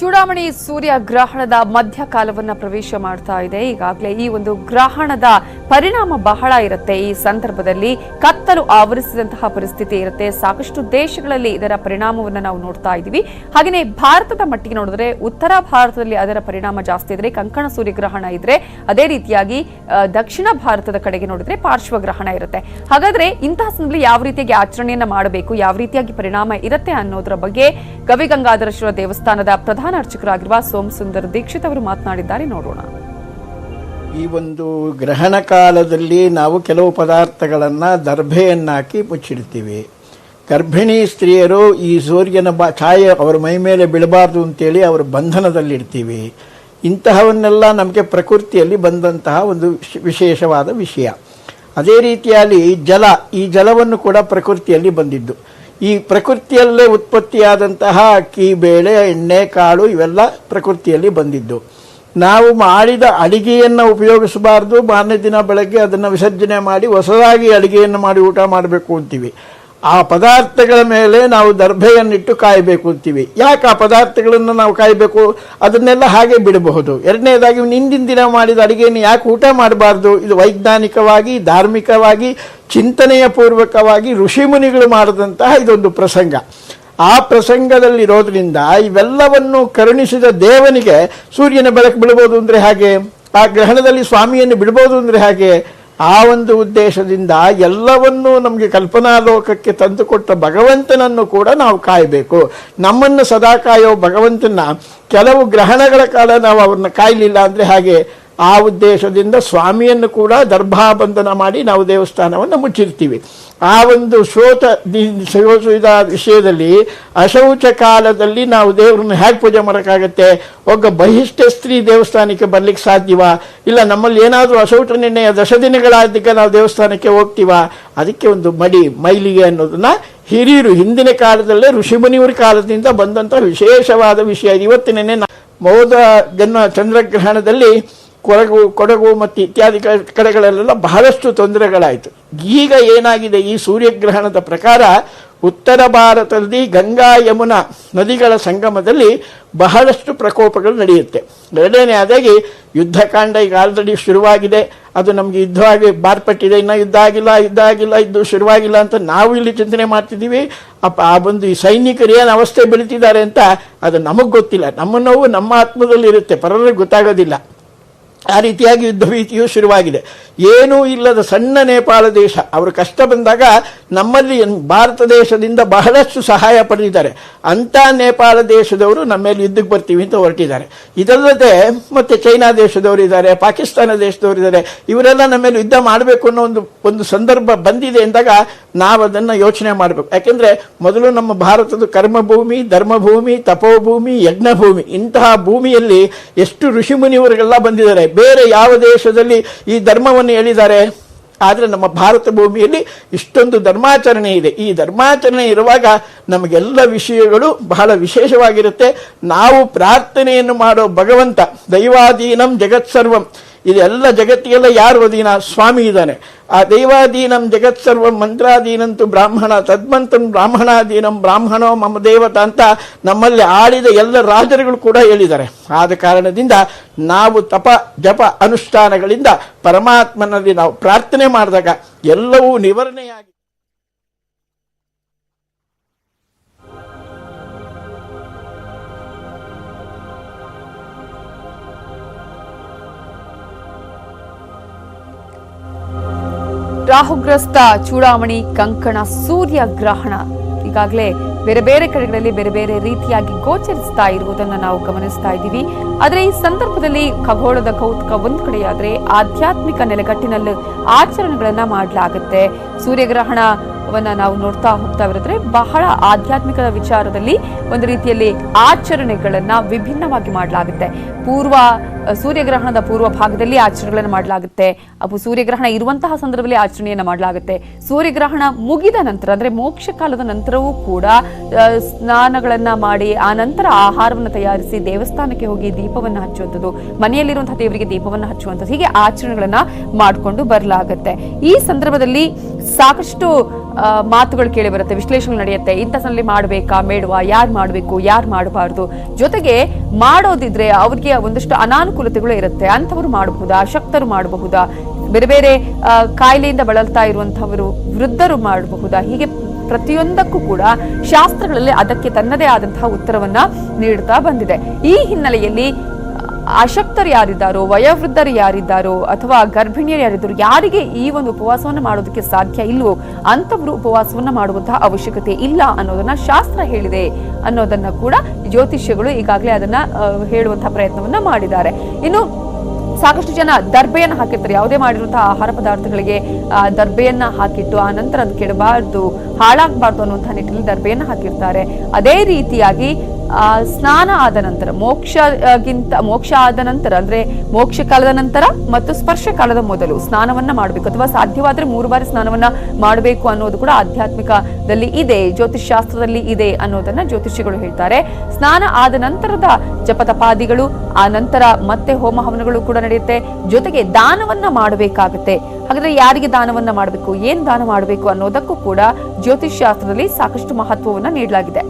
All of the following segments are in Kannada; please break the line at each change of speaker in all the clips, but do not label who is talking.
ಚೂಡಾಮಣಿ ಸೂರ್ಯ ಗ್ರಹಣದ ಮಧ್ಯಕಾಲವನ್ನ ಪ್ರವೇಶ ಮಾಡ್ತಾ ಇದೆ. ಈಗಾಗಲೇ ಈ ಒಂದು ಗ್ರಹಣದ ಪರಿಣಾಮ ಬಹಳ ಇರುತ್ತೆ. ಈ ಸಂದರ್ಭದಲ್ಲಿ ಕತ್ತಲು ಆವರಿಸಿದಂತಹ ಪರಿಸ್ಥಿತಿ ಇರುತ್ತೆ. ಸಾಕಷ್ಟು ದೇಶಗಳಲ್ಲಿ ಇದರ ಪರಿಣಾಮವನ್ನು ನಾವು ನೋಡ್ತಾ ಇದ್ದೀವಿ. ಹಾಗೆಯೇ ಭಾರತದ ಮಟ್ಟಿಗೆ ನೋಡಿದ್ರೆ ಉತ್ತರ ಭಾರತದಲ್ಲಿ ಅದರ ಪರಿಣಾಮ ಜಾಸ್ತಿ ಇದ್ರೆ ಕಂಕಣ ಸೂರ್ಯಗ್ರಹಣ ಇದ್ರೆ ಅದೇ ರೀತಿಯಾಗಿ ದಕ್ಷಿಣ ಭಾರತದ ಕಡೆಗೆ ನೋಡಿದ್ರೆ ಪಾರ್ಶ್ವಗ್ರಹಣ ಇರುತ್ತೆ. ಹಾಗಾದ್ರೆ ಇಂತಹ ಸಂದರ್ಭದಲ್ಲಿ ಯಾವ ರೀತಿಯಾಗಿ ಆಚರಣೆಯನ್ನ ಮಾಡಬೇಕು, ಯಾವ ರೀತಿಯಾಗಿ ಪರಿಣಾಮ ಇರುತ್ತೆ ಅನ್ನೋದರ ಬಗ್ಗೆ ಗವಿಗಂಗಾಧರೇಶ್ವರ ದೇವಸ್ಥಾನದ ಪ್ರಧಾನ ಅರ್ಚಕರಾಗಿರುವ ಸೋಮ್ ಸುಂದರ್ ದೀಕ್ಷಿತ್ ಅವರು ಮಾತನಾಡಿದ್ದಾರೆ. ನೋಡೋಣ.
ಈ ಒಂದು ಗ್ರಹಣ ಕಾಲದಲ್ಲಿ ನಾವು ಕೆಲವು ಪದಾರ್ಥಗಳನ್ನು ದರ್ಭೆಯನ್ನಾಕಿ ಮುಚ್ಚಿಡ್ತೀವಿ. ಗರ್ಭಿಣಿ ಸ್ತ್ರೀಯರು ಈ ಸೂರ್ಯನ ಬ, ಛಾಯೆ ಅವರ ಮೈ ಮೇಲೆ ಬೀಳಬಾರ್ದು ಅಂತೇಳಿ ಅವರ ಬಂಧನದಲ್ಲಿಡ್ತೀವಿ. ಇಂತಹವನ್ನೆಲ್ಲ ನಮಗೆ ಪ್ರಕೃತಿಯಲ್ಲಿ ಬಂದಂತಹ ಒಂದು ವಿಶ್- ವಿಶೇಷವಾದ ವಿಷಯ. ಅದೇ ರೀತಿಯಲ್ಲಿ ಜಲ, ಈ ಜಲವನ್ನು ಕೂಡ ಪ್ರಕೃತಿಯಲ್ಲಿ ಬಂದಿದ್ದು. ಈ ಪ್ರಕೃತಿಯಲ್ಲೇ ಉತ್ಪತ್ತಿಯಾದಂತಹ ಅಕ್ಕಿ, ಬೇಳೆ, ಎಣ್ಣೆ, ಕಾಳು ಇವೆಲ್ಲ ಪ್ರಕೃತಿಯಲ್ಲಿ ಬಂದಿದ್ದು. ನಾವು ಮಾಡಿದ ಅಡಿಗೆಯನ್ನು ಉಪಯೋಗಿಸಬಾರ್ದು. ಮಾರನೇ ದಿನ ಬೆಳಗ್ಗೆ ಅದನ್ನು ವಿಸರ್ಜನೆ ಮಾಡಿ ಹೊಸದಾಗಿ ಅಡಿಗೆಯನ್ನು ಮಾಡಿ ಊಟ ಮಾಡಬೇಕು ಅಂತೀವಿ. ಆ ಪದಾರ್ಥಗಳ ಮೇಲೆ ನಾವು ದರ್ಭೆಯನ್ನಿಟ್ಟು ಕಾಯಬೇಕು ಅಂತೀವಿ. ಯಾಕೆ ಆ ಪದಾರ್ಥಗಳನ್ನು ನಾವು ಕಾಯಬೇಕು? ಅದನ್ನೆಲ್ಲ ಹಾಗೆ ಬಿಡಬಹುದು. ಎರಡನೇದಾಗಿ ಹಿಂದಿನ ದಿನ ಮಾಡಿದ ಅಡುಗೆಯನ್ನು ಯಾಕೆ ಊಟ ಮಾಡಬಾರ್ದು? ಇದು ವೈಜ್ಞಾನಿಕವಾಗಿ, ಧಾರ್ಮಿಕವಾಗಿ, ಚಿಂತನೆಯ ಪೂರ್ವಕವಾಗಿ ಋಷಿಮುನಿಗಳು ಮಾಡಿದಂತಹ ಇದೊಂದು ಪ್ರಸಂಗ. ಆ ಪ್ರಸಂಗದಲ್ಲಿರೋದ್ರಿಂದ ಇವೆಲ್ಲವನ್ನು ಕರುಣಿಸಿದ ದೇವನಿಗೆ ಸೂರ್ಯನ ಬೆಳಕು ಬಿಡಬಹುದು ಅಂದರೆ ಹಾಗೆ, ಆ ಗ್ರಹಣದಲ್ಲಿ ಸ್ವಾಮಿಯನ್ನು ಬಿಡಬಹುದು ಅಂದರೆ ಹಾಗೆ ಆ ಒಂದು ಉದ್ದೇಶದಿಂದ ಎಲ್ಲವನ್ನೂ ನಮಗೆ ಕಲ್ಪನಾ ಲೋಕಕ್ಕೆ ತಂದುಕೊಟ್ಟ ಭಗವಂತನನ್ನು ಕೂಡ ನಾವು ಕಾಯಬೇಕು. ನಮ್ಮನ್ನು ಸದಾ ಕಾಯೋ ಭಗವಂತನ ಕೆಲವು ಗ್ರಹಣಗಳ ಕಾಲ ನಾವು ಅವ್ರನ್ನ ಕಾಯಲಿಲ್ಲ ಅಂದರೆ ಹಾಗೆ ಆ ಉದ್ದೇಶದಿಂದ ಸ್ವಾಮಿಯನ್ನು ಕೂಡ ದರ್ಭಾಬಂಧನ ಮಾಡಿ ನಾವು ದೇವಸ್ಥಾನವನ್ನು ಮುಚ್ಚಿರ್ತೀವಿ. ಆ ಒಂದು ಶೋತ ದಿ- ಶೋಷಿತ ವಿಷಯದಲ್ಲಿ ಅಶೌಚ ಕಾಲದಲ್ಲಿ ನಾವು ದೇವರನ್ನು ಹೇಗೆ ಪೂಜೆ ಮಾಡೋಕ್ಕಾಗತ್ತೆ? ಒಬ್ಬ ಬಹಿಷ್ಠ ಸ್ತ್ರೀ ದೇವಸ್ಥಾನಕ್ಕೆ ಬರ್ಲಿಕ್ಕೆ ಸಾಧ್ಯವಾ? ಇಲ್ಲ, ನಮ್ಮಲ್ಲಿ ಏನಾದರೂ ಅಶೌಚ ನಿರ್ಣಯ ದಶ ದಿನಗಳಾದಕ್ಕೆ ನಾವು ದೇವಸ್ಥಾನಕ್ಕೆ ಹೋಗ್ತೀವ? ಅದಕ್ಕೆ ಒಂದು ಮಡಿ, ಮೈಲಿಗೆ ಅನ್ನೋದನ್ನು ಹಿರಿಯರು ಹಿಂದಿನ ಕಾಲದಲ್ಲೇ ಋಷಿಮುನಿಯವರ ಕಾಲದಿಂದ ಬಂದಂಥ ವಿಶೇಷವಾದ ವಿಷಯ. ಇವತ್ತಿನೇ ಮೋದ ಜನ್ಮ ಚಂದ್ರಗ್ರಹಣದಲ್ಲಿ ಕೊಡಗು ಕೊಡಗು ಮತ್ತು ಇತ್ಯಾದಿ ಕಡೆಗಳಲ್ಲೆಲ್ಲ ಬಹಳಷ್ಟು ತೊಂದರೆಗಳಾಯಿತು. ಈಗ ಏನಾಗಿದೆ ಈ ಸೂರ್ಯಗ್ರಹಣದ ಪ್ರಕಾರ ಉತ್ತರ ಭಾರತದಲ್ಲಿ ಗಂಗಾ ಯಮುನಾ ನದಿಗಳ ಸಂಗಮದಲ್ಲಿ ಬಹಳಷ್ಟು ಪ್ರಕೋಪಗಳು ನಡೆಯುತ್ತೆ. ಎರಡನೇ ಆದಾಗಿ ಯುದ್ಧಕಾಂಡ ಈಗ ಆಲ್ರೆಡಿ ಶುರುವಾಗಿದೆ. ಅದು ನಮಗೆ ಯುದ್ಧವಾಗಿ ಬಾರ್ಪಟ್ಟಿದೆ ಇನ್ನು ಯುದ್ಧ ಆಗಿಲ್ಲ ಯುದ್ಧ ಆಗಿಲ್ಲ ಇದು ಶುರುವಾಗಿಲ್ಲ ಅಂತ ನಾವು ಇಲ್ಲಿ ಚಿಂತನೆ ಮಾಡ್ತಿದ್ದೀವಿ. ಅಪ್ಪ, ಆ ಒಂದು ಈ ಸೈನಿಕರು ಏನು ಅವಸ್ಥೆ ಬೆಳೀತಿದ್ದಾರೆ ಅಂತ ಅದು ನಮಗೆ ಗೊತ್ತಿಲ್ಲ. ನಮ್ಮ ನೋವು ನಮ್ಮ ಆತ್ಮದಲ್ಲಿ ಇರುತ್ತೆ ಪರರಿಗೆ ಗೊತ್ತಾಗೋದಿಲ್ಲ. ಆ ರೀತಿಯಾಗಿ ಯುದ್ಧ ಭೀತಿಯು ಶುರುವಾಗಿದೆ. ಏನೂ ಇಲ್ಲದ ಸಣ್ಣ ನೇಪಾಳ ದೇಶ, ಅವರು ಕಷ್ಟ ಬಂದಾಗ ನಮ್ಮಲ್ಲಿ ಭಾರತ ದೇಶದಿಂದ ಬಹಳಷ್ಟು ಸಹಾಯ ಪಡೆದಿದ್ದಾರೆ. ಅಂಥ ನೇಪಾಳ ದೇಶದವರು ನಮ್ಮ ಯುದ್ಧಕ್ಕೆ ಬರ್ತೀವಿ ಅಂತ ಹೊರಟಿದ್ದಾರೆ. ಇದಲ್ಲದೆ ಮತ್ತೆ ಚೈನಾ ದೇಶದವರು ಇದ್ದಾರೆ, ಪಾಕಿಸ್ತಾನ ದೇಶದವರು ಇದ್ದಾರೆ. ಇವರೆಲ್ಲ ನಮ್ಮ ಯುದ್ಧ ಮಾಡಬೇಕು ಅನ್ನೋ ಒಂದು ಒಂದು ಸಂದರ್ಭ ಬಂದಿದೆ ಅಂದಾಗ ನಾವು ಅದನ್ನು ಯೋಚನೆ ಮಾಡಬೇಕು. ಯಾಕೆಂದ್ರೆ ಮೊದಲು ನಮ್ಮ ಭಾರತದ ಕರ್ಮಭೂಮಿ, ಧರ್ಮಭೂಮಿ, ತಪೋಭೂಮಿ, ಯಜ್ಞಭೂಮಿ, ಇಂತಹ ಭೂಮಿಯಲ್ಲಿ ಎಷ್ಟು ಋಷಿಮುನಿವರೆಗೆಲ್ಲ ಬಂದಿದ್ದಾರೆ. ಬೇರೆ ಯಾವ ದೇಶದಲ್ಲಿ ಈ ಧರ್ಮವನ್ನು ಹೇಳಿದ್ದಾರೆ ಆದರೆ ನಮ್ಮ ಭಾರತ ಭೂಮಿಯಲ್ಲಿ ಇಷ್ಟೊಂದು ಧರ್ಮಾಚರಣೆ ಇದೆ. ಈ ಧರ್ಮಾಚರಣೆ ಇರುವಾಗ ನಮಗೆಲ್ಲ ವಿಷಯಗಳು ಬಹಳ ವಿಶೇಷವಾಗಿರುತ್ತೆ. ನಾವು ಪ್ರಾರ್ಥನೆಯನ್ನು ಮಾಡೋ ಭಗವಂತ ದೈವಾಧೀನಂ ಜಗತ್ಸರ್ವಂ. ಇದೆಲ್ಲ ಜಗತ್ತಿಗೆಲ್ಲ ಯಾರು ಅಧೀನ? ಸ್ವಾಮಿ ಇದ್ದಾನೆ. ಆ ದೈವಾಧೀನಂ ಜಗತ್ಸರ್ವಂ ಮಂತ್ರಾಧೀನಂತು ಬ್ರಾಹ್ಮಣ, ತದ್ಮಂತಂ ಬ್ರಾಹ್ಮಣಾಧೀನಂ ಬ್ರಾಹ್ಮಣೋ ಮಮ ದೇವತ ಅಂತ ನಮ್ಮಲ್ಲಿ ಆಳಿದ ಎಲ್ಲ ರಾಜರುಗಳು ಕೂಡ ಹೇಳಿದ್ದಾರೆ. ಆದ ಕಾರಣದಿಂದ ನಾವು ತಪ, ಜಪ ಅನುಷ್ಠಾನಗಳಿಂದ ಪರಮಾತ್ಮನಲ್ಲಿ ನಾವು ಪ್ರಾರ್ಥನೆ ಮಾಡಿದಾಗ ಎಲ್ಲವೂ ನಿವಾರಣೆಯಾಗಿ
ರಾಹುಗ್ರಸ್ತ ಚೂಡಾಮಣಿ ಕಂಕಣ ಸೂರ್ಯ ಗ್ರಹಣ ಈಗಾಗಲೇ ಬೇರೆ ಬೇರೆ ಕಡೆಗಳಲ್ಲಿ ಬೇರೆ ಬೇರೆ ರೀತಿಯಾಗಿ ಗೋಚರಿಸ್ತಾ ಇರುವುದನ್ನು ನಾವು ಗಮನಿಸ್ತಾ ಇದ್ದೀವಿ. ಆದರೆ ಈ ಸಂದರ್ಭದಲ್ಲಿ ಖಗೋಳದ ಕೌತುಕ ಒಂದು ಕಡೆಯಾದ್ರೆ ಆಧ್ಯಾತ್ಮಿಕ ನೆಲೆಗಟ್ಟಿನಲ್ಲಿ ಆಚರಣೆಗಳನ್ನ ಮಾಡಲಾಗುತ್ತೆ. ಸೂರ್ಯಗ್ರಹಣವನ್ನ ನಾವು ನೋಡ್ತಾ ಹೋಗ್ತಾ ಇರೋದ್ರೆ ಬಹಳ ಆಧ್ಯಾತ್ಮಿಕ ವಿಚಾರದಲ್ಲಿ ಒಂದು ರೀತಿಯಲ್ಲಿ ಆಚರಣೆಗಳನ್ನ ವಿಭಿನ್ನವಾಗಿ ಮಾಡಲಾಗುತ್ತೆ. ಪೂರ್ವ ಸೂರ್ಯಗ್ರಹಣದ ಪೂರ್ವ ಭಾಗದಲ್ಲಿ ಆಚರಣೆಗಳನ್ನು ಮಾಡಲಾಗುತ್ತೆ. ಅವು ಸೂರ್ಯಗ್ರಹಣ ಇರುವಂತಹ ಸಂದರ್ಭದಲ್ಲಿ ಆಚರಣೆಯನ್ನು ಮಾಡಲಾಗುತ್ತೆ. ಸೂರ್ಯಗ್ರಹಣ ಮುಗಿದ ನಂತರ, ಅಂದ್ರೆ ಮೋಕ್ಷ ಕಾಲದ ನಂತರವೂ ಕೂಡ ಸ್ನಾನಗಳನ್ನ ಮಾಡಿ, ಆ ನಂತರ ಆಹಾರವನ್ನು ತಯಾರಿಸಿ ದೇವಸ್ಥಾನಕ್ಕೆ ಹೋಗಿ ದೀಪವನ್ನು ಹಚ್ಚುವಂಥದ್ದು, ಮನೆಯಲ್ಲಿರುವಂತಹ ದೇವರಿಗೆ ದೀಪವನ್ನು ಹಚ್ಚುವಂಥದ್ದು ಹೀಗೆ ಆಚರಣೆಗಳನ್ನ ಮಾಡಿಕೊಂಡು ಬರಲಾಗುತ್ತೆ. ಈ ಸಂದರ್ಭದಲ್ಲಿ ಸಾಕಷ್ಟು ಮಾತುಗಳು ಕೇಳಿ ಬರುತ್ತೆ, ವಿಶ್ಲೇಷಣೆ ನಡೆಯುತ್ತೆ. ಇಂಥದ್ರಲ್ಲಿ ಮಾಡಬೇಕಾ ಬೇಡವಾ ಯಾರು ಮಾಡಬೇಕು, ಯಾರು ಮಾಡಬಾರ್ದು? ಜೊತೆಗೆ ಮಾಡೋದಿದ್ರೆ ಅವ್ರಿಗೆ ಒಂದಷ್ಟು ಅನಾನುಕೂಲತೆಗಳು ಇರುತ್ತೆ. ಅಂಥವ್ರು ಮಾಡಬಹುದಾ? ಶಕ್ತರು ಮಾಡಬಹುದಾ? ಬೇರೆ ಬೇರೆ ಕಾಯಿಲೆಯಿಂದ ಬಳಲ್ತಾ ಇರುವಂಥವರು, ವೃದ್ಧರು ಮಾಡಬಹುದಾ? ಹೀಗೆ ಪ್ರತಿಯೊಂದಕ್ಕೂ ಕೂಡ ಶಾಸ್ತ್ರಗಳಲ್ಲಿ ಅದಕ್ಕೆ ತನ್ನದೇ ಆದಂತಹ ಉತ್ತರವನ್ನ ನೀಡುತ್ತಾ ಬಂದಿದೆ. ಈ ಹಿನ್ನೆಲೆಯಲ್ಲಿ ಅಶಕ್ತರು ಯಾರಿದ್ದಾರೋ, ವಯೋವೃದ್ಧರು ಯಾರಿದ್ದಾರೋ ಅಥವಾ ಗರ್ಭಿಣಿಯರು ಯಾರಿದ್ದಾರೋ, ಯಾರಿಗೆ ಈ ಒಂದು ಉಪವಾಸವನ್ನು ಮಾಡೋದಕ್ಕೆ ಸಾಧ್ಯ ಇಲ್ವೋ ಅಂತವರು ಉಪವಾಸವನ್ನು ಮಾಡುವಂತಹ ಅವಶ್ಯಕತೆ ಇಲ್ಲ ಅನ್ನೋದನ್ನ ಶಾಸ್ತ್ರ ಹೇಳಿದೆ ಅನ್ನೋದನ್ನ ಕೂಡ ಜ್ಯೋತಿಷ್ಯಗಳು ಈಗಾಗಲೇ ಅದನ್ನ ಹೇಳುವಂತಹ ಪ್ರಯತ್ನವನ್ನ ಮಾಡಿದ್ದಾರೆ. ಇನ್ನು ಸಾಕಷ್ಟು ಜನ ದರ್ಬೆಯನ್ನು ಹಾಕಿರ್ತಾರೆ. ಯಾವುದೇ ಮಾಡಿರುವಂತಹ ಆಹಾರ ಪದಾರ್ಥಗಳಿಗೆ ದರ್ಬೆಯನ್ನ ಹಾಕಿಟ್ಟು ಆ ನಂತರ ಅದು ಕೆಡಬಾರ್ದು, ಹಾಳಾಗಬಾರ್ದು ಅನ್ನುವಂತಹ ನಿಟ್ಟಿನಲ್ಲಿ ದರ್ಬೆಯನ್ನು ಹಾಕಿರ್ತಾರೆ. ಅದೇ ರೀತಿಯಾಗಿ ಸ್ನಾನ ಆದ ನಂತರ, ಮೋಕ್ಷಗಿಂತ, ಮೋಕ್ಷ ಆದ ನಂತರ, ಅಂದ್ರೆ ಮೋಕ್ಷ ಕಾಲದ ನಂತರ ಮತ್ತು ಸ್ಪರ್ಶ ಕಾಲದ ಮೊದಲು ಸ್ನಾನವನ್ನ ಮಾಡಬೇಕು ಅಥವಾ ಸಾಧ್ಯವಾದ್ರೆ ಮೂರು ಬಾರಿ ಸ್ನಾನವನ್ನ ಮಾಡಬೇಕು ಅನ್ನೋದು ಕೂಡ ಆಧ್ಯಾತ್ಮಿಕದಲ್ಲಿ ಇದೆ ಜ್ಯೋತಿಷ್ ಶಾಸ್ತ್ರದಲ್ಲಿ ಇದೆ ಅನ್ನೋದನ್ನ ಜ್ಯೋತಿಷಿಗಳು ಹೇಳ್ತಾರೆ. ಸ್ನಾನ ಆದ ನಂತರದ ಜಪತಪಾದಿಗಳು, ಆ ನಂತರ ಮತ್ತೆ ಹೋಮ ಹವನಗಳು ಕೂಡ ನಡೆಯುತ್ತೆ. ಜೊತೆಗೆ ದಾನವನ್ನ ಮಾಡಬೇಕಾಗುತ್ತೆ. ಹಾಗಾದ್ರೆ ಯಾರಿಗೆ ದಾನವನ್ನ ಮಾಡಬೇಕು, ಏನ್ ದಾನ ಮಾಡಬೇಕು ಅನ್ನೋದಕ್ಕೂ ಕೂಡ ಜ್ಯೋತಿಷ್ ಶಾಸ್ತ್ರದಲ್ಲಿ ಸಾಕಷ್ಟು ಮಹತ್ವವನ್ನ ನೀಡಲಾಗಿದೆ.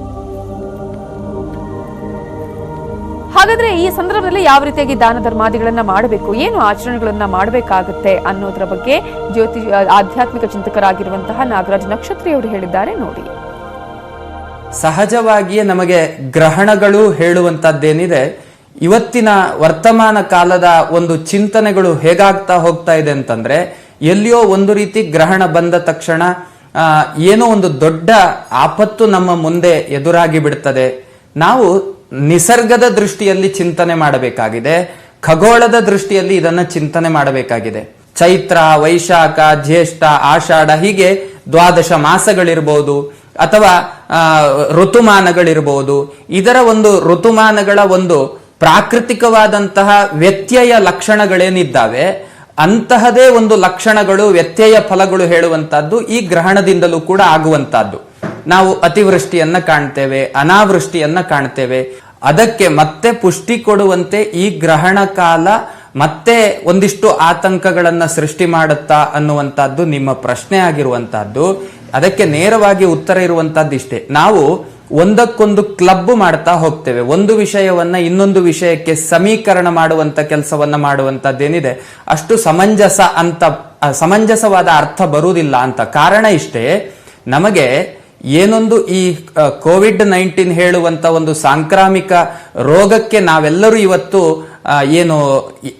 ಹಾಗಾದ್ರೆ ಈ ಸಂದರ್ಭದಲ್ಲಿ ಯಾವ ರೀತಿಯಾಗಿ ದಾನ ಧರ್ಮಾದಿಗಳನ್ನ ಮಾಡಬೇಕು? ಏನು ಆಚರಣೆಗಳನ್ನ ಮಾಡಬೇಕಾಗುತ್ತೆ ಅನ್ನೋದ್ರ ಬಗ್ಗೆ ಜ್ಯೋತಿ, ಆಧ್ಯಾತ್ಮಿಕ ಚಿಂತಕರಾಗಿರುವಂತಹ ನಾಗರಾಜ್ ನಕ್ಷತ್ರಿ ಅವರು ಹೇಳಿದ್ದಾರೆ ನೋಡಿ.
ಸಹಜವಾಗಿಯೇ ನಮಗೆ ಗ್ರಹಣಗಳು ಹೇಳುವಂತದ್ದೇನಿದೆ, ಇವತ್ತಿನ ವರ್ತಮಾನ ಕಾಲದ ಒಂದು ಚಿಂತನೆಗಳು ಹೇಗಾಗ್ತಾ ಹೋಗ್ತಾ ಇದೆ ಅಂತಂದ್ರೆ, ಎಲ್ಲಿಯೋ ಒಂದು ರೀತಿ ಗ್ರಹಣ ಬಂದ ತಕ್ಷಣ ಏನೋ ಒಂದು ದೊಡ್ಡ ಆಪತ್ತು ನಮ್ಮ ಮುಂದೆ ಎದುರಾಗಿ ಬಿಡ್ತದೆ. ನಾವು ನಿಸರ್ಗದ ದೃಷ್ಟಿಯಲ್ಲಿ ಚಿಂತನೆ ಮಾಡಬೇಕಾಗಿದೆ. ಖಗೋಳದ ದೃಷ್ಟಿಯಲ್ಲಿ ಇದನ್ನ ಚಿಂತನೆ ಮಾಡಬೇಕಾಗಿದೆ. ಚೈತ್ರ, ವೈಶಾಖ, ಜ್ಯೇಷ್ಠ, ಆಷಾಢ ಹೀಗೆ ದ್ವಾದಶ ಮಾಸಗಳಿರ್ಬೋದು ಅಥವಾ ಋತುಮಾನಗಳಿರ್ಬೋದು. ಇದರ ಒಂದು ಋತುಮಾನಗಳ ಒಂದು ಪ್ರಾಕೃತಿಕವಾದಂತಹ ವ್ಯತ್ಯಯ ಲಕ್ಷಣಗಳೇನಿದ್ದಾವೆ? ಅಂತಹದೇ ಒಂದು ಲಕ್ಷಣಗಳು, ವ್ಯತ್ಯಯ ಫಲಗಳು ಹೇಳುವಂತಹದ್ದು ಈ ಗ್ರಹಣದಿಂದಲೂ ಕೂಡ ಆಗುವಂತಹದ್ದು. ನಾವು ಅತಿವೃಷ್ಟಿಯನ್ನ ಕಾಣ್ತೇವೆ, ಅನಾವೃಷ್ಟಿಯನ್ನ ಕಾಣ್ತೇವೆ. ಅದಕ್ಕೆ ಮತ್ತೆ ಪುಷ್ಟಿ ಕೊಡುವಂತೆ ಈ ಗ್ರಹಣ ಕಾಲ ಮತ್ತೆ ಒಂದಿಷ್ಟು ಆತಂಕಗಳನ್ನ ಸೃಷ್ಟಿ ಮಾಡುತ್ತಾ ಅನ್ನುವಂಥದ್ದು ನಿಮ್ಮ ಪ್ರಶ್ನೆ ಆಗಿರುವಂತಹದ್ದು ಅದಕ್ಕೆ ನೇರವಾಗಿ ಉತ್ತರ ಇರುವಂತಹದ್ದು ಇಷ್ಟೇ. ನಾವು ಒಂದಕ್ಕೊಂದು ಕ್ಲಬ್ ಮಾಡ್ತಾ ಹೋಗ್ತೇವೆ. ಒಂದು ವಿಷಯವನ್ನ ಇನ್ನೊಂದು ವಿಷಯಕ್ಕೆ ಸಮೀಕರಣ ಮಾಡುವಂತ ಕೆಲಸವನ್ನ ಮಾಡುವಂತದ್ದೇನಿದೆ ಅಷ್ಟು ಸಮಂಜಸ ಅಂತ ಸಮಂಜಸವಾದ ಅರ್ಥ ಬರುವುದಿಲ್ಲ ಅಂತ. ಕಾರಣ ಇಷ್ಟೇ, ನಮಗೆ ಏನೊಂದು ಈ ಕೋವಿಡ್ ನೈನ್ಟೀನ್ ಹೇಳುವಂತ ಒಂದು ಸಾಂಕ್ರಾಮಿಕ ರೋಗಕ್ಕೆ ನಾವೆಲ್ಲರೂ ಇವತ್ತು ಏನು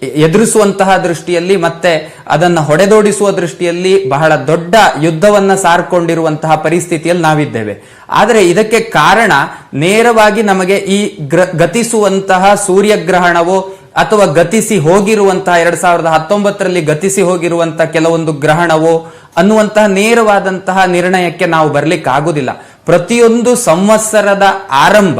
ಎದುರಿಸುವಂತಹ ದೃಷ್ಟಿಯಲ್ಲಿ ಮತ್ತೆ ಅದನ್ನು ಹೊಡೆದೋಡಿಸುವ ದೃಷ್ಟಿಯಲ್ಲಿ ಬಹಳ ದೊಡ್ಡ ಯುದ್ಧವನ್ನ ಸಾರ್ಕೊಂಡಿರುವಂತಹ ಪರಿಸ್ಥಿತಿಯಲ್ಲಿ ನಾವಿದ್ದೇವೆ. ಆದರೆ ಇದಕ್ಕೆ ಕಾರಣ ನೇರವಾಗಿ ನಮಗೆ ಈ ಗ್ರ, ಗತಿಸುವಂತಹ ಸೂರ್ಯಗ್ರಹಣವೋ ಅಥವಾ ಗತಿಸಿ ಹೋಗಿರುವಂತಹ ಎರಡ್ ಸಾವಿರದ ಹತ್ತೊಂಬತ್ತರಲ್ಲಿ ಗತಿಸಿ ಹೋಗಿರುವಂತಹ ಕೆಲವೊಂದು ಗ್ರಹಣವೋ ಅನ್ನುವಂತಹ ನೇರವಾದಂತಹ ನಿರ್ಣಯಕ್ಕೆ ನಾವು ಬರ್ಲಿಕ್ಕೆ ಆಗುದಿಲ್ಲ ಪ್ರತಿಯೊಂದು ಸಂವತ್ಸರದ ಆರಂಭ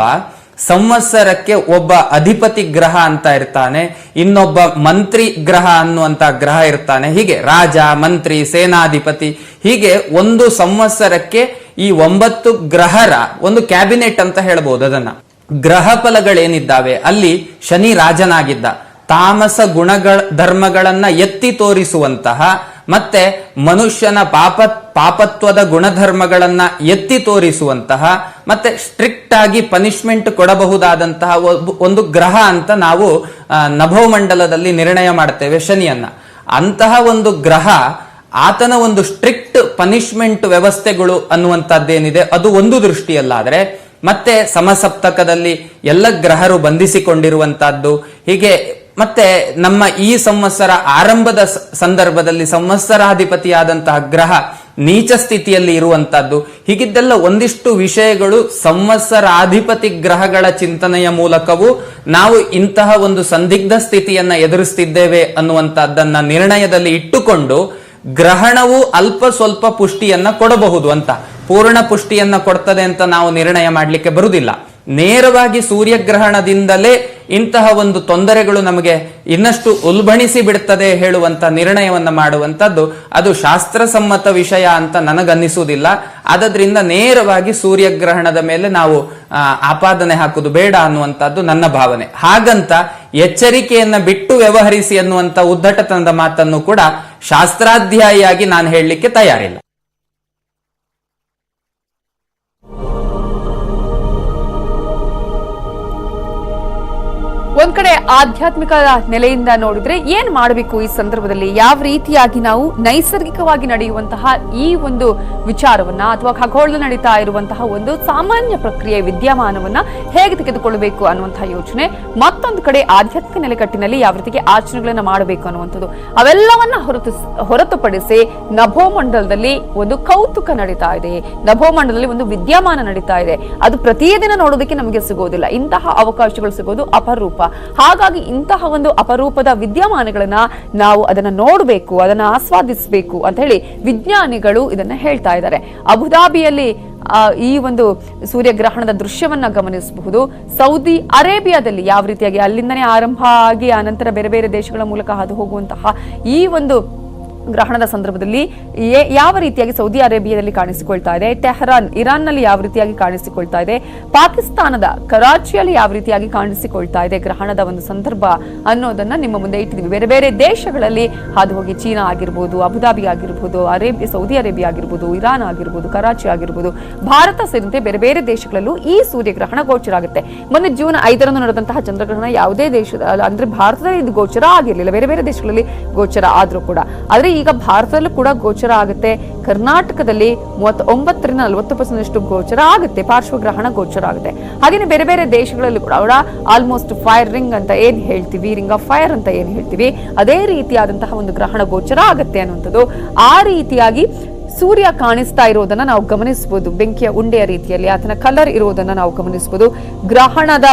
ಸಂವತ್ಸರಕ್ಕೆ ಒಬ್ಬ ಅಧಿಪತಿ ಗ್ರಹ ಅಂತ ಇರ್ತಾನೆ, ಇನ್ನೊಬ್ಬ ಮಂತ್ರಿ ಗ್ರಹ ಅನ್ನುವಂತ ಗ್ರಹ ಇರ್ತಾನೆ. ಹೀಗೆ ರಾಜ, ಮಂತ್ರಿ, ಸೇನಾಧಿಪತಿ, ಹೀಗೆ ಒಂದು ಸಂವತ್ಸರಕ್ಕೆ ಈ ಒಂಬತ್ತು ಗ್ರಹರ ಒಂದು ಕ್ಯಾಬಿನೆಟ್ ಅಂತ ಹೇಳ್ಬೋದು ಅದನ್ನ. ಗ್ರಹ ಫಲಗಳೇನಿದ್ದಾವೆ ಅಲ್ಲಿ ಶನಿ ರಾಜನಾಗಿದ್ದ. ತಾಮಸ ಗುಣಗಳ, ಧರ್ಮಗಳನ್ನ ಎತ್ತಿ ತೋರಿಸುವಂತಹ ಮತ್ತೆ ಮನುಷ್ಯನ ಪಾಪ, ಪಾಪತ್ವದ ಗುಣಧರ್ಮಗಳನ್ನ ಎತ್ತಿ ತೋರಿಸುವಂತಹ ಮತ್ತೆ ಸ್ಟ್ರಿಕ್ಟ್ ಆಗಿ ಪನಿಷ್ಮೆಂಟ್ ಕೊಡಬಹುದಾದಂತಹ ಒಂದು ಗ್ರಹ ಅಂತ ನಾವು ನಭೋಮಂಡಲದಲ್ಲಿ ನಿರ್ಣಯ ಮಾಡ್ತೇವೆ ಶನಿಯನ್ನ. ಅಂತಹ ಒಂದು ಗ್ರಹ ಆತನ ಒಂದು ಸ್ಟ್ರಿಕ್ಟ್ ಪನಿಷ್ಮೆಂಟ್ ವ್ಯವಸ್ಥೆಗಳು ಅನ್ನುವಂಥದ್ದೇನಿದೆ ಅದು ಒಂದು ದೃಷ್ಟಿಯಲ್ಲಾದ್ರೆ ಮತ್ತೆ ಸಮಸಪ್ತಕದಲ್ಲಿ ಎಲ್ಲ ಗ್ರಹರು ಬಂಧಿಸಿಕೊಂಡಿರುವಂತಹದ್ದು, ಹೀಗೆ ಮತ್ತೆ ನಮ್ಮ ಈ ಸಂವತ್ಸರ ಆರಂಭದ ಸಂದರ್ಭದಲ್ಲಿ ಸಂವತ್ಸರಾಧಿಪತಿಯಾದಂತಹ ಗ್ರಹ ನೀಚ ಸ್ಥಿತಿಯಲ್ಲಿ ಇರುವಂತಹದ್ದು, ಹೀಗಿದ್ದೆಲ್ಲ ಒಂದಿಷ್ಟು ವಿಷಯಗಳು ಸಂವತ್ಸರಾಧಿಪತಿ ಗ್ರಹಗಳ ಚಿಂತನೆಯ ಮೂಲಕವೂ ನಾವು ಇಂತಹ ಒಂದು ಸಂದಿಗ್ಧ ಸ್ಥಿತಿಯನ್ನ ಎದುರಿಸ್ತಿದ್ದೇವೆ ಅನ್ನುವಂತಹದ್ದನ್ನ ನಿರ್ಣಯದಲ್ಲಿ ಇಟ್ಟುಕೊಂಡು ಗ್ರಹಣವು ಅಲ್ಪ ಸ್ವಲ್ಪ ಪುಷ್ಟಿಯನ್ನ ಕೊಡಬಹುದು ಅಂತ. ಪೂರ್ಣ ಪುಷ್ಟಿಯನ್ನ ಕೊಡ್ತದೆ ಅಂತ ನಾವು ನಿರ್ಣಯ ಮಾಡಲಿಕ್ಕೆ ಬರುವುದಿಲ್ಲ. ನೇರವಾಗಿ ಸೂರ್ಯಗ್ರಹಣದಿಂದಲೇ ಇಂತಹ ಒಂದು ತೊಂದರೆಗಳು ನಮಗೆ ಇನ್ನಷ್ಟು ಉಲ್ಬಣಿಸಿ ಬಿಡುತ್ತದೆ ಹೇಳುವಂತ ನಿರ್ಣಯವನ್ನು ಮಾಡುವಂತದ್ದು ಅದು ಶಾಸ್ತ್ರಸಮ್ಮತ ವಿಷಯ ಅಂತ ನನಗನ್ನಿಸುವುದಿಲ್ಲ. ಅದರಿಂದ ನೇರವಾಗಿ ಸೂರ್ಯಗ್ರಹಣದ ಮೇಲೆ ನಾವು ಆಪಾದನೆ ಹಾಕುದು ಬೇಡ ಅನ್ನುವಂಥದ್ದು ನನ್ನ ಭಾವನೆ. ಹಾಗಂತ ಎಚ್ಚರಿಕೆಯನ್ನ ಬಿಟ್ಟು ವ್ಯವಹರಿಸಿ ಅನ್ನುವಂತ ಉದ್ದಟತನದ ಮಾತನ್ನು ಕೂಡ ಶಾಸ್ತ್ರಾಧ್ಯಾಯಿಯಾಗಿ ನಾನು ಹೇಳಲಿಕ್ಕೆ ತಯಾರಿಲ್ಲ.
ಒಂದ್ ಕಡೆ ಆಧ್ಯಾತ್ಮಿಕ ನೆಲೆಯಿಂದ ನೋಡಿದ್ರೆ ಏನ್ ಮಾಡಬೇಕು ಈ ಸಂದರ್ಭದಲ್ಲಿ? ಯಾವ ರೀತಿಯಾಗಿ ನಾವು ನೈಸರ್ಗಿಕವಾಗಿ ನಡೆಯುವಂತಹ ಈ ಒಂದು ವಿಚಾರವನ್ನ ಅಥವಾ ಖಗೋಳದ ನಡೀತಾ ಇರುವಂತಹ ಒಂದು ಸಾಮಾನ್ಯ ಪ್ರಕ್ರಿಯೆ ವಿದ್ಯಮಾನವನ್ನ ಹೇಗೆ ತೆಗೆದುಕೊಳ್ಳಬೇಕು ಅನ್ನುವಂತಹ ಯೋಚನೆ, ಮತ್ತೊಂದು ಕಡೆ ಆಧ್ಯಾತ್ಮಿಕ ನೆಲೆಕಟ್ಟಿನಲ್ಲಿ ಯಾವ ರೀತಿಗೆ ಆಚರಣೆಗಳನ್ನ ಮಾಡಬೇಕು ಅನ್ನುವಂಥದ್ದು, ಅವೆಲ್ಲವನ್ನ ಹೊರತು, ಹೊರತುಪಡಿಸಿ ನಭೋಮಂಡಲದಲ್ಲಿ ಒಂದು ಕೌತುಕ ನಡೀತಾ ಇದೆ. ನಭೋಮಂಡಲದಲ್ಲಿ ಒಂದು ವಿದ್ಯಮಾನ ನಡೀತಾ ಇದೆ. ಅದು ಪ್ರತಿದಿನ ನೋಡೋದಕ್ಕೆ ನಮಗೆ ಸಿಗೋದಿಲ್ಲ. ಇಂತಹ ಅವಕಾಶಗಳು ಸಿಗೋದು ಅಪರೂಪ. ಹಾಗಾಗಿ ಇಂತಹ ಒಂದು ಅಪರೂಪದ ವಿದ್ಯಮಾನಗಳನ್ನ ನಾವು ಅದನ್ನ ನೋಡಬೇಕು, ಅದನ್ನ ಆಸ್ವಾದಿಸಬೇಕು ಅಂತ ಹೇಳಿ ವಿಜ್ಞಾನಿಗಳು ಇದನ್ನ ಹೇಳ್ತಾ ಇದ್ದಾರೆ. ಅಬುದಾಬಿಯಲ್ಲಿ ಈ ಒಂದು ಸೂರ್ಯಗ್ರಹಣದ ದೃಶ್ಯವನ್ನ ಗಮನಿಸಬಹುದು. ಸೌದಿ ಅರೇಬಿಯಾದಲ್ಲಿ ಯಾವ ರೀತಿಯಾಗಿ ಅಲ್ಲಿಂದನೇ ಆರಂಭ ಆಗಿ ಆನಂತರ ಬೇರೆ ಬೇರೆ ದೇಶಗಳ ಮೂಲಕ ಹಾದು ಹೋಗುವಂತಹ ಈ ಒಂದು ಗ್ರಹಣದ ಸಂದರ್ಭದಲ್ಲಿ ಯಾವ ರೀತಿಯಾಗಿ ಸೌದಿ ಅರೇಬಿಯಾದಲ್ಲಿ ಕಾಣಿಸಿಕೊಳ್ತಾ ಇದೆ ಟೆಹರಾನ್ ಇರಾನ್ನಲ್ಲಿ ಯಾವ ರೀತಿಯಾಗಿ ಕಾಣಿಸಿಕೊಳ್ತಾ ಇದೆ, ಪಾಕಿಸ್ತಾನದ ಕರಾಚಿಯಲ್ಲಿ ಯಾವ ರೀತಿಯಾಗಿ ಕಾಣಿಸಿಕೊಳ್ತಾ ಇದೆ ಗ್ರಹಣದ ಒಂದು ಸಂದರ್ಭ ಅನ್ನೋದನ್ನ ನಿಮ್ಮ ಮುಂದೆ ಇಟ್ಟಿದ್ದೀವಿ. ಬೇರೆ ಬೇರೆ ದೇಶಗಳಲ್ಲಿ ಹಾದು ಹೋಗಿ ಚೀನಾ ಆಗಿರ್ಬೋದು, ಅಬುದಾಬಿ ಆಗಿರ್ಬೋದು ಅರೇಬಿಯಾ ಸೌದಿ ಅರೇಬಿಯಾ ಆಗಿರ್ಬೋದು, ಇರಾನ್ ಆಗಿರ್ಬೋದು, ಕರಾಚಿ ಆಗಿರ್ಬೋದು, ಭಾರತ ಸೇರಿದಂತೆ ಬೇರೆ ಬೇರೆ ದೇಶಗಳಲ್ಲೂ ಈ ಸೂರ್ಯಗ್ರಹಣ ಗೋಚರ ಆಗುತ್ತೆ. ಮೊನ್ನೆ ಜೂನ್ ಐದರಂದು ನಡೆದಂತಹ ಚಂದ್ರಗ್ರಹಣ ಯಾವುದೇ ದೇಶದ, ಅಂದ್ರೆ ಭಾರತದಲ್ಲಿ ಇದು ಗೋಚರ ಆಗಿರಲಿಲ್ಲ. ಬೇರೆ ಬೇರೆ ದೇಶಗಳಲ್ಲಿ ಗೋಚರ ಆದ್ರೂ ಕೂಡ. ಆದ್ರೆ ಈಗ ಭಾರತದಲ್ಲೂ ಕೂಡ ಗೋಚರ ಆಗುತ್ತೆ. ಕರ್ನಾಟಕದಲ್ಲಿ ಮೂವತ್ತ ಒಂಬತ್ತರಿಂದ ನಲವತ್ತು ಪರ್ಸೆಂಟ್ ಗೋಚರ ಆಗುತ್ತೆ. ಪಾರ್ಶ್ವಗ್ರಹಣ ಗೋಚರ ಆಗುತ್ತೆ. ಹಾಗೇನೆ ಬೇರೆ ಬೇರೆ ದೇಶಗಳಲ್ಲಿ ಕೂಡ ಅವರ ಆಲ್ಮೋಸ್ಟ್ ಫೈರ್ ರಿಂಗ್ ಅಂತ ಏನ್ ಹೇಳ್ತೀವಿ ರಿಂಗ್ ಆಫ್ ಫೈರ್ ಅಂತ ಏನ್ ಹೇಳ್ತೀವಿ, ಅದೇ ರೀತಿಯಾದಂತಹ ಒಂದು ಗ್ರಹಣ ಗೋಚರ ಆಗುತ್ತೆ ಅನ್ನುವಂಥದ್ದು. ಆ ರೀತಿಯಾಗಿ ಸೂರ್ಯ ಕಾಣಿಸ್ತಾ ಇರೋದನ್ನ ನಾವು ಗಮನಿಸಬಹುದು ಬೆಂಕಿಯ ಉಂಡೆಯ ರೀತಿಯಲ್ಲಿ ಆತನ ಕಲರ್ ಇರೋದನ್ನ ನಾವು ಗಮನಿಸಬಹುದು ಗ್ರಹಣದ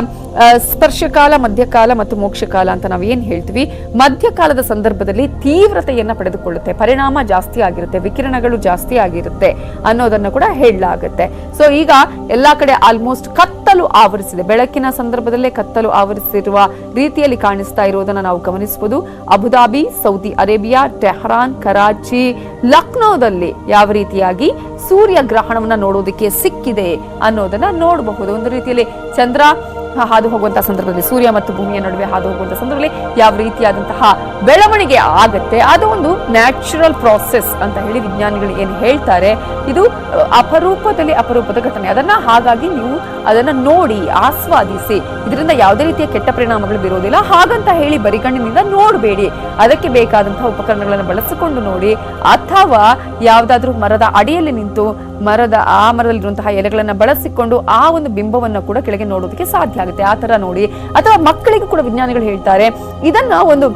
ಸ್ಪರ್ಶಕಾಲ, ಮಧ್ಯಕಾಲ ಮತ್ತು ಮೋಕ್ಷಕಾಲ ಅಂತ ನಾವು ಏನು ಹೇಳ್ತೀವಿ? ಮಧ್ಯಕಾಲದ ಸಂದರ್ಭದಲ್ಲಿ ತೀವ್ರತೆಯನ್ನ ಪಡೆದುಕೊಳ್ಳುತ್ತೆ. ಪರಿಣಾಮ ಜಾಸ್ತಿ ಆಗಿರುತ್ತೆ, ವಿಕಿರಣಗಳು ಜಾಸ್ತಿ ಆಗಿರುತ್ತೆ ಅನ್ನೋದನ್ನ ಕೂಡ ಹೇಳಲಾಗುತ್ತೆ. ಸೊ ಈಗ ಎಲ್ಲ ಕಡೆ ಆಲ್ಮೋಸ್ಟ್ ಕತ್ತಲು ಆವರಿಸಿದೆ. ಬೆಳಕಿನ ಸಂದರ್ಭದಲ್ಲೇ ಕತ್ತಲು ಆವರಿಸಿರುವ ರೀತಿಯಲ್ಲಿ ಕಾಣಿಸ್ತಾ ಇರೋದನ್ನ ನಾವು ಗಮನಿಸಬಹುದು Abu Dhabi, Saudi Arabia, Tehran, Karachi, ಲಕ್ನೋದಲ್ಲಿ ಯಾವ ರೀತಿಯಾಗಿ ಸೂರ್ಯ ಗ್ರಹಣವನ್ನ ನೋಡೋದಕ್ಕೆ ಸಿಕ್ಕಿದೆ ಅನ್ನೋದನ್ನ ನೋಡಬಹುದು. ಒಂದು ರೀತಿಯಲ್ಲಿ ಚಂದ್ರ ಹಾದು ಹೋಗುವಂತಹ ಸಂದರ್ಭದಲ್ಲಿ ಸೂರ್ಯ ಮತ್ತು ಭೂಮಿಯ ನಡುವೆ ಹಾದು ಹೋಗುವಂತಹ ಸಂದರ್ಭದಲ್ಲಿ ಯಾವ ರೀತಿಯಾದಂತಹ ಬೆಳವಣಿಗೆ ಆಗತ್ತೆ, ಅದು ಒಂದು ನ್ಯಾಚುರಲ್ ಪ್ರಾಸೆಸ್ ಅಂತ ಹೇಳಿ ವಿಜ್ಞಾನಿಗಳು ಏನು ಹೇಳ್ತಾರೆ. ಇದು ಅಪರೂಪದಲ್ಲಿ ಅಪರೂಪದ ಘಟನೆ. ಅದನ್ನ ಹಾಗಾಗಿ ನೀವು ಅದನ್ನ ನೋಡಿ, ಆಸ್ವಾದಿಸಿ. ಇದರಿಂದ ಯಾವುದೇ ರೀತಿಯ ಕೆಟ್ಟ ಪರಿಣಾಮಗಳು ಬೀರೋದಿಲ್ಲ ಹಾಗಂತ ಹೇಳಿ ಬರಿಗಣ್ಣಿನಿಂದ ನೋಡಬೇಡಿ. ಅದಕ್ಕೆ ಬೇಕಾದಂತಹ ಉಪಕರಣಗಳನ್ನು ಬಳಸಿಕೊಂಡು ನೋಡಿ. ಅಥವಾ ಯಾವುದಾದ್ರೂ ಮರದ ಅಡಿಯಲ್ಲಿ ನಿಂತು ಮರದ ಆ ಮರದಲ್ಲಿರುವಂತಹ ಎಲೆಗಳನ್ನ ಬಳಸಿಕೊಂಡು ಆ ಒಂದು ಬಿಂಬವನ್ನ ಕೂಡ ಕೆಳಗೆ ನೋಡೋದಕ್ಕೆ ಸಾಧ್ಯ ಆಗುತ್ತೆ. ಆ ತರ ನೋಡಿ. ಅಥವಾ ಮಕ್ಕಳಿಗೂ ಕೂಡ ವಿಜ್ಞಾನಿಗಳು ಹೇಳ್ತಾರೆ, ಇದನ್ನ ಒಂದು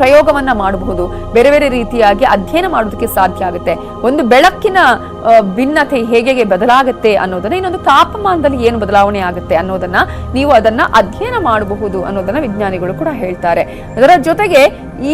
ಪ್ರಯೋಗವನ್ನ ಮಾಡಬಹುದು. ಬೇರೆ ಬೇರೆ ರೀತಿಯಾಗಿ ಅಧ್ಯಯನ ಮಾಡೋದಕ್ಕೆ ಸಾಧ್ಯ ಆಗುತ್ತೆ. ಒಂದು ಬೆಳಕಿನ ಭಿನ್ನತೆ ಹೇಗೆ ಬದಲಾಗುತ್ತೆ ಅನ್ನೋದನ್ನ, ಇನ್ನೊಂದು ತಾಪಮಾನದಲ್ಲಿ ಏನು ಬದಲಾವಣೆ ಆಗುತ್ತೆ ಅನ್ನೋದನ್ನ ನೀವು ಅದನ್ನ ಅಧ್ಯಯನ ಮಾಡಬಹುದು ಅನ್ನೋದನ್ನ ವಿಜ್ಞಾನಿಗಳು ಕೂಡ ಹೇಳ್ತಾರೆ. ಅದರ ಜೊತೆಗೆ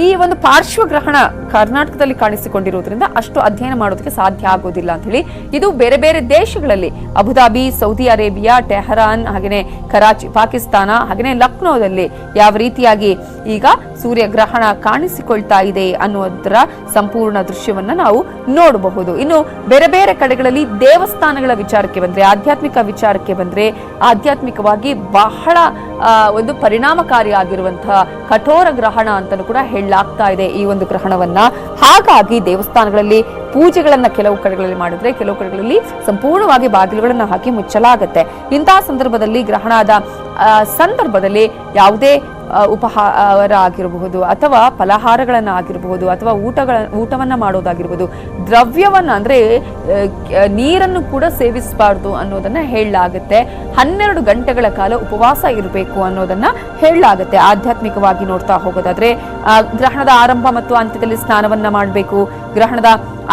ಈ ಒಂದು ಪಾರ್ಶ್ವಗ್ರಹಣ ಕರ್ನಾಟಕದಲ್ಲಿ ಕಾಣಿಸಿಕೊಂಡಿರುವುದರಿಂದ ಅಷ್ಟು ಅಧ್ಯಯನ ಮಾಡೋದಕ್ಕೆ ಸಾಧ್ಯ ಆಗೋದಿಲ್ಲ ಅಂತ ಹೇಳಿ. ಇದು ಬೇರೆ ಬೇರೆ ದೇಶಗಳಲ್ಲಿ, ಅಬುದಾಬಿ, ಸೌದಿ ಅರೇಬಿಯಾ, ಟೆಹರಾನ್ ಹಾಗೆಯೇ ಕರಾಚಿ, ಪಾಕಿಸ್ತಾನ ಹಾಗೆಯೇ ಲಕ್ನೋದಲ್ಲಿ ಯಾವ ರೀತಿಯಾಗಿ ಈಗ ಸೂರ್ಯಗ್ರಹಣ ಕಾಣಿಸಿಕೊಳ್ತಾ ಇದೆ ಅನ್ನುವುದರ ಸಂಪೂರ್ಣ ದೃಶ್ಯವನ್ನ ನಾವು ನೋಡಬಹುದು. ಇನ್ನು ಬೇರೆ ಬೇರೆ ಕಡೆಗಳಲ್ಲಿ ದೇವಸ್ಥಾನಗಳ ವಿಚಾರಕ್ಕೆ ಬಂದ್ರೆ, ಆಧ್ಯಾತ್ಮಿಕ ವಿಚಾರಕ್ಕೆ ಬಂದ್ರೆ, ಆಧ್ಯಾತ್ಮಿಕವಾಗಿ ಬಹಳ ಒಂದು ಪರಿಣಾಮಕಾರಿಯಾಗಿರುವಂತಹ ಕಠೋರ ಗ್ರಹಣ ಅಂತಲೂ ಕೂಡ ಹೇಳಲಾಗ್ತಾ ಇದೆ ಈ ಒಂದು ಗ್ರಹಣವನ್ನ. ಹಾಗಾಗಿ ದೇವಸ್ಥಾನಗಳಲ್ಲಿ ಪೂಜೆಗಳನ್ನ ಕೆಲವು ಕಡೆಗಳಲ್ಲಿ ಮಾಡಿದ್ರೆ ಕೆಲವು ಕಡೆಗಳಲ್ಲಿ ಸಂಪೂರ್ಣವಾಗಿ ಬಾಗಿಲುಗಳನ್ನ ಹಾಕಿ ಮುಚ್ಚಲಾಗುತ್ತೆ. ಇಂತಹ ಸಂದರ್ಭದಲ್ಲಿ ಗ್ರಹಣದ ಸಂದರ್ಭದಲ್ಲಿ ಯಾವುದೇ ಉಪಹಾರ ಆಗಿರಬಹುದು ಅಥವಾ ಫಲಹಾರಗಳನ್ನು ಆಗಿರಬಹುದು ಅಥವಾ ಊಟಗಳ, ಊಟವನ್ನು ಮಾಡೋದಾಗಿರ್ಬೋದು ದ್ರವ್ಯವನ್ನು ಅಂದರೆ ನೀರನ್ನು ಕೂಡ ಸೇವಿಸಬಾರ್ದು ಅನ್ನೋದನ್ನು ಹೇಳಲಾಗುತ್ತೆ. ಹನ್ನೆರಡು ಗಂಟೆಗಳ ಕಾಲ ಉಪವಾಸ ಇರಬೇಕು ಅನ್ನೋದನ್ನು ಹೇಳಲಾಗುತ್ತೆ. ಆಧ್ಯಾತ್ಮಿಕವಾಗಿ ನೋಡ್ತಾ ಹೋಗೋದಾದರೆ ಗ್ರಹಣದ ಆರಂಭ ಮತ್ತು ಅಂತ್ಯದಲ್ಲಿ ಸ್ನಾನವನ್ನು ಮಾಡಬೇಕು. ಗ್ರಹಣದ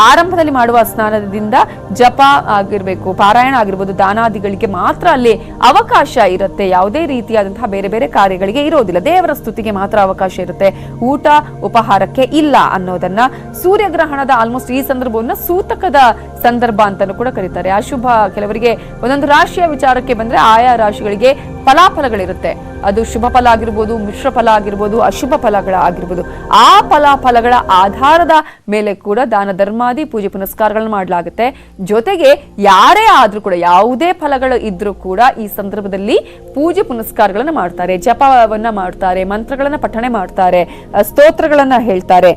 ಆರಂಭದಲ್ಲಿ ಮಾಡುವ ಸ್ನಾನದಿಂದ ಜಪ ಆಗಿರಬೇಕು, ಪಾರಾಯಣ ಆಗಿರ್ಬೋದು, ದಾನಾದಿಗಳಿಗೆ ಮಾತ್ರ ಅಲ್ಲಿ ಅವಕಾಶ ಇರುತ್ತೆ. ಯಾವುದೇ ರೀತಿಯಾದಂತಹ ಬೇರೆ ಬೇರೆ ಕಾರ್ಯಗಳಿಗೆ ಇರೋದಿಲ್ಲ. ದೇವರ ಸ್ತುತಿಗೆ ಮಾತ್ರ ಅವಕಾಶ ಇರುತ್ತೆ. ಊಟ ಉಪಹಾರಕ್ಕೆ ಇಲ್ಲ ಅನ್ನೋದನ್ನ ಸೂರ್ಯಗ್ರಹಣದ ಆಲ್ಮೋಸ್ಟ್ ಈ ಸಂದರ್ಭವನ್ನ ಸೂತಕದ ಸಂದರ್ಭ ಅಂತಲೂ ಕೂಡ ಕರೀತಾರೆ. ಅಶುಭ ಕೆಲವರಿಗೆ ಒಂದೊಂದು ರಾಶಿಯ ವಿಚಾರಕ್ಕೆ ಬಂದ್ರೆ ಆಯಾ ರಾಶಿಗಳಿಗೆ ಫಲಾಫಲಗಳಿರುತ್ತೆ. ಅದು ಶುಭ ಫಲ ಆಗಿರ್ಬೋದು, ಮಿಶ್ರ ಫಲ ಆಗಿರ್ಬೋದು, ಅಶುಭ ಫಲಗಳ ಆಗಿರ್ಬೋದು. ಆ ಫಲಾಫಲಗಳ ಆಧಾರದ ಮೇಲೆ ಕೂಡ ದಾನ ಧರ್ಮಾದಿ ಪೂಜೆ ಪುನಸ್ಕಾರಗಳನ್ನು ಮಾಡಲಾಗುತ್ತೆ. ಜೊತೆಗೆ ಯಾರೇ ಆದರೂ ಕೂಡ, ಯಾವುದೇ ಫಲಗಳು ಇದ್ರೂ ಕೂಡ ಈ ಸಂದರ್ಭದಲ್ಲಿ ಪೂಜೆ ಪುನಸ್ಕಾರಗಳನ್ನು ಮಾಡ್ತಾರೆ. ಜಪವನ್ನು ಮಾಡ್ತಾರೆ, ಮಂತ್ರಗಳನ್ನು ಪಠಣೆ ಮಾಡ್ತಾರೆ ಸ್ತೋತ್ರಗಳನ್ನು ಸ್ತೋತ್ರಗಳನ್ನ ಹೇಳ್ತಾರೆ.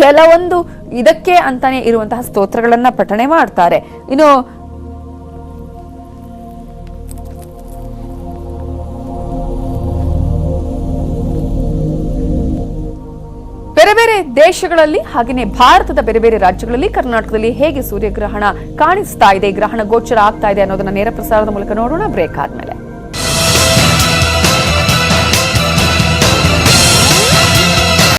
ಕೆಲವೊಂದು ಇದಕ್ಕೆ ಅಂತಾನೆ ಇರುವಂತಹ ಸ್ತೋತ್ರಗಳನ್ನು ಪಠಣೆ ಮಾಡ್ತಾರೆ. ಇನ್ನು ದೇಶಗಳಲ್ಲಿ ಹಾಗೆಯೇ ಭಾರತದ ಬೇರೆ ಬೇರೆ ರಾಜ್ಯಗಳಲ್ಲಿ ಕರ್ನಾಟಕದಲ್ಲಿ ಹೇಗೆ ಸೂರ್ಯಗ್ರಹಣ ಕಾಣಿಸ್ತಾ ಇದೆ, ಗ್ರಹಣ ಗೋಚರ ಆಗ್ತಾ ಇದೆ ಅನ್ನೋದನ್ನ ನೇರ ಪ್ರಸಾರದ ಮೂಲಕ ನೋಡೋಣ. ಬ್ರೇಕ್ ಆದ್ಮೇಲೆ.